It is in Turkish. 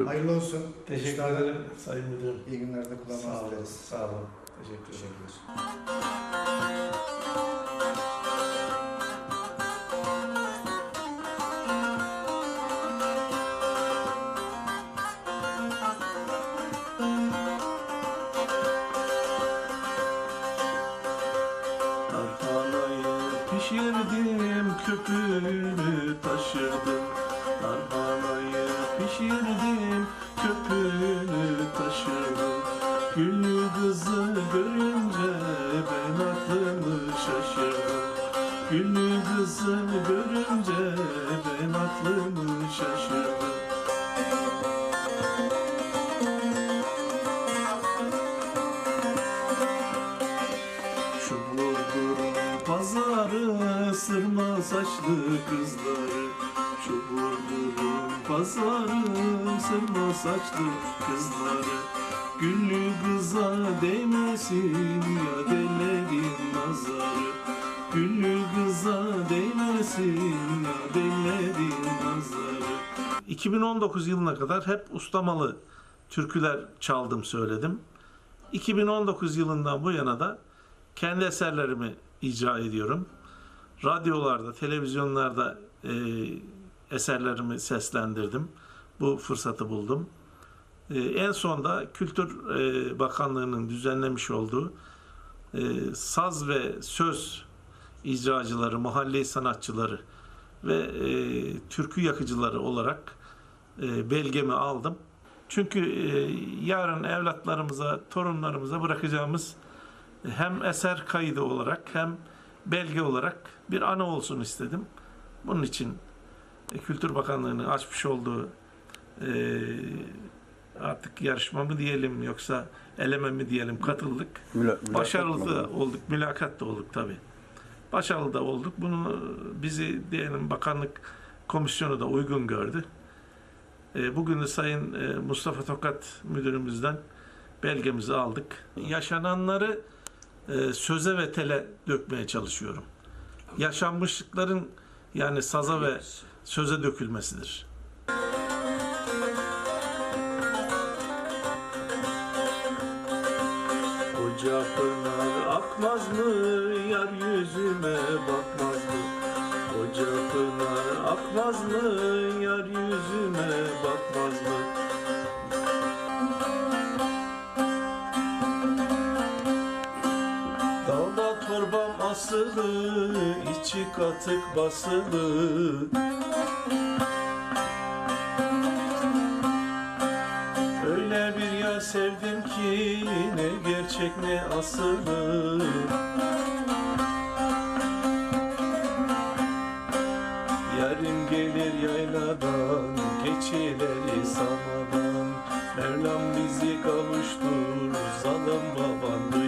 Hayırlı olsun. Teşekkür Üstadım, ederim Sayın Müdürüm. İyi günlerde Sağ kullanmanızı olun. dileriz. Sağ olun. Teşekkür ederim. Tarhanayı pişirdim, köpüğünü taşırdım. Tarhanayı pişirdim, köpüğünü taşırdım. Güllü kızı görünce ben aklımı şaşırdım. Güllü kızı görünce ben aklımı şaşırdım. Şu pazarı sırma saçlı kızları Şu vurdurun pazarı sırma saçlı kızları Güllü kıza değmesin ya dellerin nazarı Güllü kıza değmesin ya dellerin nazarı 2019 yılına kadar hep ustamalı türküler çaldım söyledim. 2019 yılından bu yana da kendi eserlerimi icra ediyorum. Radyolarda, televizyonlarda e, eserlerimi seslendirdim. Bu fırsatı buldum. E, en son da Kültür e, Bakanlığı'nın düzenlemiş olduğu e, saz ve söz icracıları, mahalle sanatçıları ve e, türkü yakıcıları olarak belgemi aldım. Çünkü yarın evlatlarımıza, torunlarımıza bırakacağımız hem eser kaydı olarak hem belge olarak bir anı olsun istedim. Bunun için Kültür Bakanlığı'nın açmış olduğu e, artık yarışma mı diyelim yoksa eleme mi diyelim katıldık. Başarılı da olduk, mülakat da olduk tabi. Başarılı da olduk. Bunu bizi diyelim bakanlık komisyonu da uygun gördü. E, Bugün de Sayın e, Mustafa Tokat müdürümüzden belgemizi aldık. Yaşananları e, söze ve tele dökmeye çalışıyorum. Yaşanmışlıkların yani saza ve söze dökülmesidir. Koca pınar akmaz mı yar bakmaz mı? Koca pınar akmaz mı torbam asılı, içi katık basılı. Öyle bir yar sevdim ki ne gerçek ne asılı. Yarın gelir yayladan geçileri samadan Mevlam bizi kavuştur zalim baban duy